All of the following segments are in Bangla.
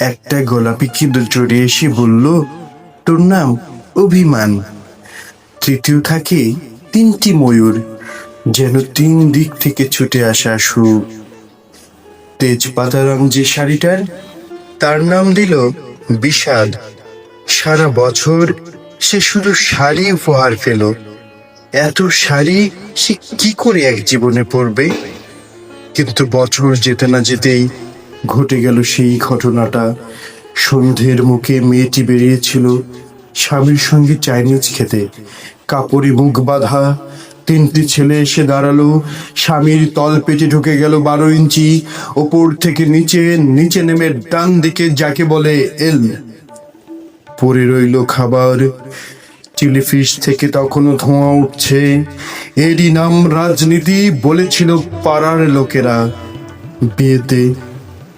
একটা গোলাপি কি জড়িয়ে এসে বলল, তোর নাম অভিমান। তৃতীয় থাকে তিনটি ময়ূর, যেন তিন দিক থেকে ছুটে আসা সুর। তেজপাতা রং যে শাড়িটার, তার নাম দিল বিষাদ। সারা বছর সে শুধু শাড়ি উপহার পেল। এত শাড়ি সে কি করে এক জীবনে পরবে? কিন্তু বছর যেতে না যেতেই ঘটে গেল সেই ঘটনাটা। সন্ধ্যের মুখে মেয়েটি বেরিয়েছিল স্বামীর সঙ্গে চাইনিজ খেতে। কাপড়ে মুখ বাঁধা তিনটি ছেলে এসে দাঁড়াল। স্বামীর তল পেটে ঢুকে গেল বারো ইঞ্চি। ওপর থেকে নিচে নিচে নেমে ডান দিকে যাকে বলে এল। পড়ে রইল খাবার। চিলি ফিশ থেকে তখনও ধোঁয়া উঠছে। এরই নাম রাজনীতি বলেছিল পাড়ার লোকেরা। বিয়েতে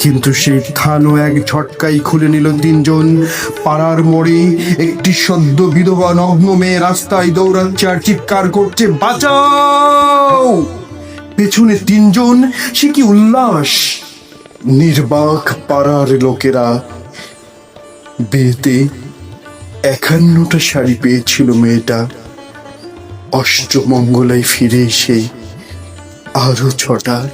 কিন্তু সেই থানও এক ঝটকাই খুলে নিল তিনজন। পাড়ার মোড়ে একটি সদ্য বিধবা নগ্ন মেয়ে রাস্তায় দৌড়াচ্ছে আর চিৎকার করছে, বাঁচাও! পেছনে তিনজন, সে কি উল্লাস? নির্বাক পাড়ার লোকেরা বিয়েতে একান্নটা শাড়ি পেয়েছিল মেয়েটা। অষ্টমঙ্গলায় ফিরে এসে আরও ছটা